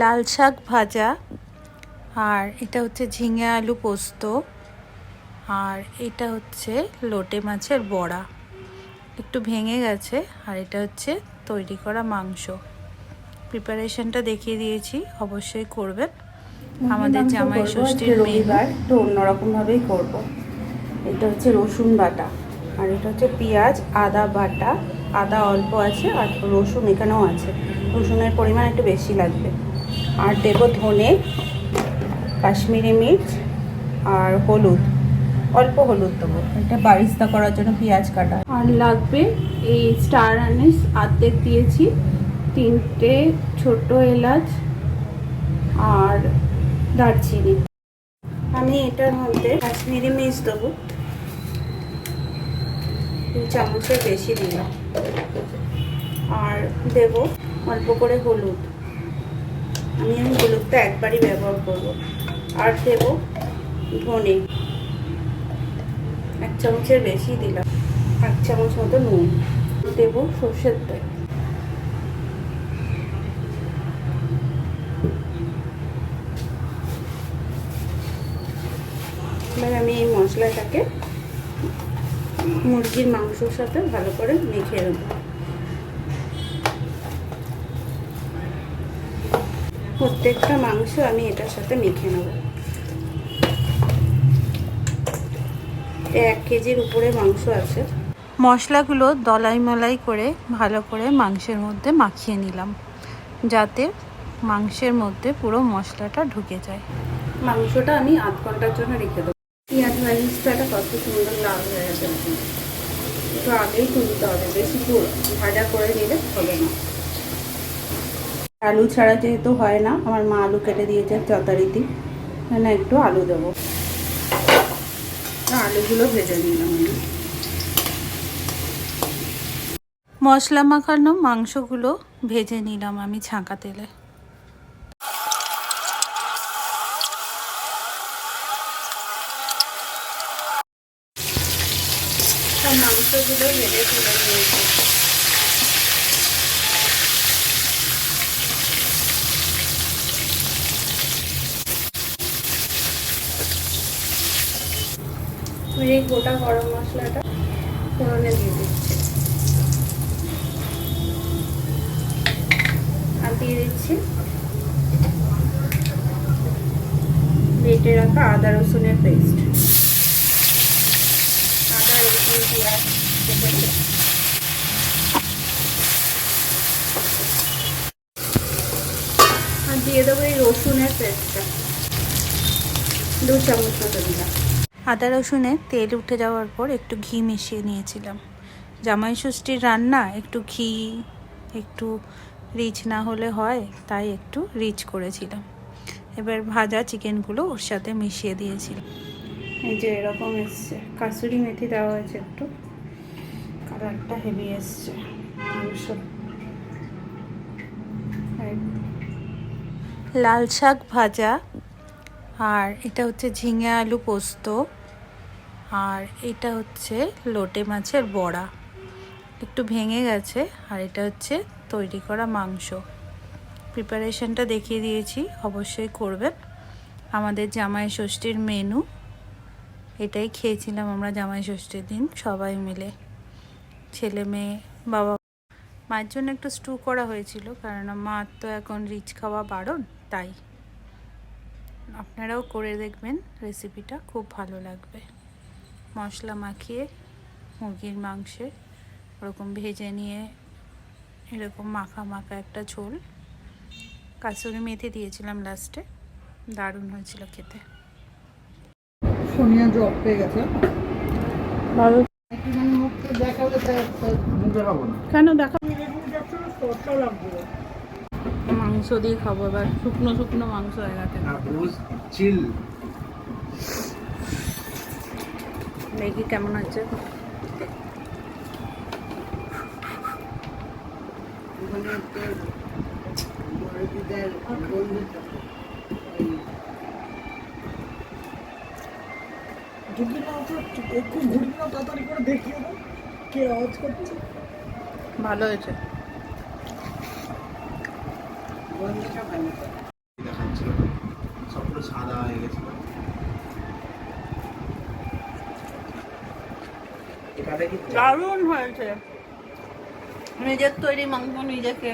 লাল শাক ভাজা আর এটা হচ্ছে ঝিঙে আলু পোস্ত আর এটা হচ্ছে লোটে মাছের বড়া। একটু ভেঙে গেছে আর এটা হচ্ছে তৈরি করা মাংস। প্রিপারেশনটা দেখিয়ে দিয়েছি অবশ্যই করবেন। আমাদের জামাই ষষ্ঠীর রবিবার একটু অন্যরকম ভাবেই করব। এটা হচ্ছে রসুন বাটা আর এটা হচ্ছে পেঁয়াজ আদা বাটা। আদা অল্প আছে আর রসুন এখানেও আছে। রসুনের পরিমাণ একটু বেশি লাগবে। আর দেব ধনে কাশ্মীরি মির্চ আর হলুদ। অল্প হলুদ দেবো। এটা বারিস্তা করার জন্য পেঁয়াজ কাটা। আর লাগবে এই স্টার আনিস আর্ধেক দিয়েছি। তিনটে ছোট এলাচ আর দারচিনি। আমি এটার মধ্যে কাশ্মীরি মির্চ দেবো। চামচের বেশি দিলাম। আর দেব অল্প করে হলুদ। আমি আমি হলুদটা একবারই ব্যবহার করব। আর দেব ধনে। এক চামচের বেশি দিলাম। এক চামচ মতো নুন। দেব সর্ষের তেল। এবার আমি এই মশলাটাকে মুরগির মাংসর সাথে ভালো করে মেখে দেবো প্রত্যেকটা মাংস আমি এটার সাথে মেখে নেব। এক কেজির উপরে মাংস আছে। মশলাগুলো দলাই মলাই করে ভালো করে মাংসের মধ্যে মাখিয়ে নিলাম যাতে মাংসের মধ্যে পুরো মশলাটা ঢুকে যায়। মাংসটা আমি আধ ঘণ্টার জন্য রেখে দেবো। পেঁয়াজ মালিশটা কত সুন্দর লাল হয়ে গেছে। একটু আগেই তুলতে হবে বেশি ভাজা করে নিলে হবে না। আলু ছাড়া যেহেতু হয় না, আমার মা আলু কেটে দিয়েছে যথারীতি। না, একটু আলু দেবো। আলুগুলো ভেজে নিলাম মশলা মাখানো মাংসগুলো ভেজে নিলাম আমি ছাঁকা তেলে। মাংসগুলো ভেজে তুলে নিয়েছি এবার এই গোটা গরম মশলাটা ফোড়নে দিয়ে দিচ্ছি। আর দিয়ে দিচ্ছি বেটে রাখা আদা রসুনের পেস্ট আদা, রসুন, পেঁয়াজ আর দিয়ে দেবো এই রসুনের পেস্টটা দু চামচ মতো দিলাম। আদা রসুনে তেল উঠে যাওয়ার পর একটু ঘি মিশিয়ে নিয়েছিলাম। জামাই ষষ্ঠীর রান্না একটু ঘি, একটু রিচ না হলে হয়, তাই একটু রিচ করেছিলাম। এবার ভাজা চিকেনগুলো ওর সাথে মিশিয়ে দিয়েছিলাম। এই যে এরকম এসছে। কাসুরি মেথি দেওয়া হয়েছে একটু। কালারটা হেভি এসছে। লাল শাক ভাজা আর এটা হচ্ছে ঝিঙে আলু পোস্ত, আর এটা হচ্ছে লোটে মাছের বড়া। একটু ভেঙে গেছে, আর এটা হচ্ছে তৈরি করা মাংস। প্রিপারেশনটা দেখিয়ে দিয়েছি, অবশ্যই করবেন। আমাদের জামাই ষষ্ঠীর মেনু, এটাই খেয়েছিলাম আমরা জামাই ষষ্ঠীর দিন সবাই মিলে। ছেলে মেয়ে, বাবা, মায়ের জন্য একটু স্টু করা হয়েছিল কারণ মার তো এখন রিচ খাওয়া বারণ, তাই। আপনারাও করে দেখবেন রেসিপিটা খুব ভালো লাগবে। মশলা মাখিয়ে মুরগির মাংসে ওরকম ভেজে নিয়ে এরকম মাখা মাখা একটা ঝোল। কাসুরি মেথি দিয়েছিলাম লাস্টে দারুণ হয়েছিল খেতে। সোনিয়া জব পেয়ে গেছে। ভালো। কেন দেখা মাংস দিয়ে খাব এবার শুকনো শুকনো মাংস হয়ে গেছে। চিল। দেখি কেমন হচ্ছে একটা ঢুকি তাড়াতাড়ি করে কে আওয়াজ করছে। ভালো হয়েছে। দেখাচ্ছিল। সবগুলো সাদা হয়ে গেছিল দারুণ হয়েছে। নিজের তৈরি মাংস নিজেকে